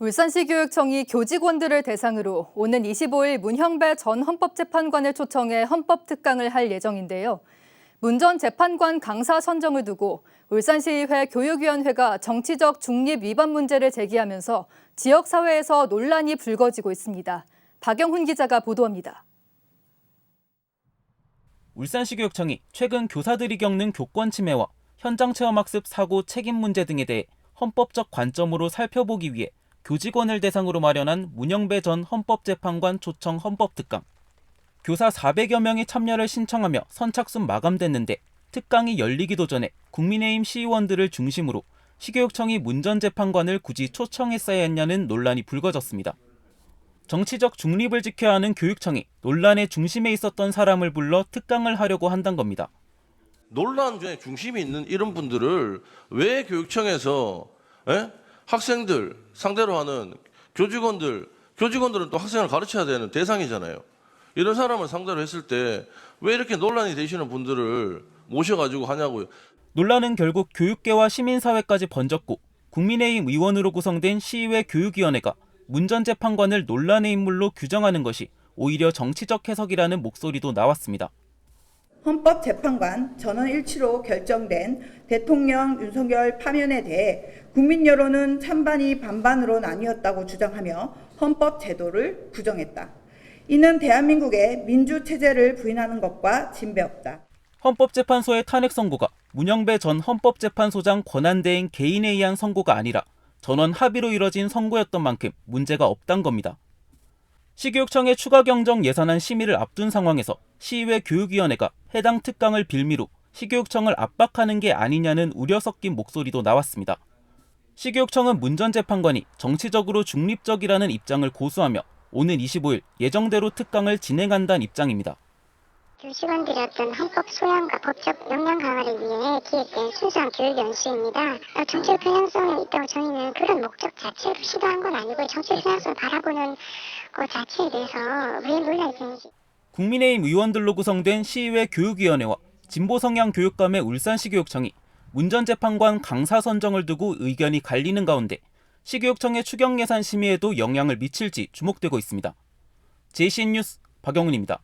울산시 교육청이 교직원들을 대상으로 오는 25일 문형배 전 헌법재판관을 초청해 헌법특강을 할 예정인데요. 문 전 재판관 강사 선정을 두고 울산시의회 교육위원회가 정치적 중립 위반 문제를 제기하면서 지역사회에서 논란이 불거지고 있습니다. 박영훈 기자가 보도합니다. 울산시 교육청이 최근 교사들이 겪는 교권 침해와 현장 체험학습 사고 책임 문제 등에 대해 헌법적 관점으로 살펴보기 위해 교직원을 대상으로 마련한 문영배 전 헌법재판관 초청 헌법특강. 교사 400여 명이 참여를 신청하며 선착순 마감됐는데 특강이 열리기도 전에 국민의힘 시의원들을 중심으로 시교육청이 문 전 재판관을 굳이 초청했어야 했냐는 논란이 불거졌습니다. 정치적 중립을 지켜야 하는 교육청이 논란의 중심에 있었던 사람을 불러 특강을 하려고 한단 겁니다. 논란 중에 중심이 있는 이런 분들을 왜 교육청에서 예? 학생들 상대로 하는 교직원들 교직원들은 또 학생을 가르쳐야 되는 대상이잖아요. 이런 사람을 상대로 했을 때 왜 이렇게 논란이 되시는 분들을 모셔가지고 하냐고요. 논란은 결국 교육계와 시민사회까지 번졌고 국민의힘 의원으로 구성된 시의회 교육위원회가 문전 재판관을 논란의 인물로 규정하는 것이 오히려 정치적 해석이라는 목소리도 나왔습니다. 헌법재판관 전원 일치로 결정된 대통령 윤석열 파면에 대해 국민 여론은 찬반이 반반으로 나뉘었다고 주장하며 헌법 제도를 부정했다. 이는 대한민국의 민주 체제를 부인하는 것과 진배없다. 헌법재판소의 탄핵 선고가 문영배 전 헌법재판소장 권한대행 개인에 의한 선고가 아니라 전원 합의로 이뤄진 선고였던 만큼 문제가 없단 겁니다. 시교육청의 추가 경정 예산안 심의를 앞둔 상황에서 시의회 교육위원회가 해당 특강을 빌미로 시교육청을 압박하는 게 아니냐는 우려 섞인 목소리도 나왔습니다. 시교육청은 문 전 재판관이 정치적으로 중립적이라는 입장을 고수하며 오는 25일 예정대로 특강을 진행한다는 입장입니다. 교직원들의 어떤 헌법 소양과 법적 역량 강화를 위해 기획된 순수한 교육 연수입니다. 어, 정책 편향성이 있다고 저희는 그런 목적 자체로 시도한 건 아니고 정책 편향성을 바라보는 그 자체에 대해서 왜 논란이 되는지 국민의힘 의원들로 구성된 시의회 교육위원회와 진보 성향 교육감의 울산시 교육청이 문전 재판관 강사 선정을 두고 의견이 갈리는 가운데 시교육청의 추경 예산 심의에도 영향을 미칠지 주목되고 있습니다. JCN 뉴스 박영훈입니다.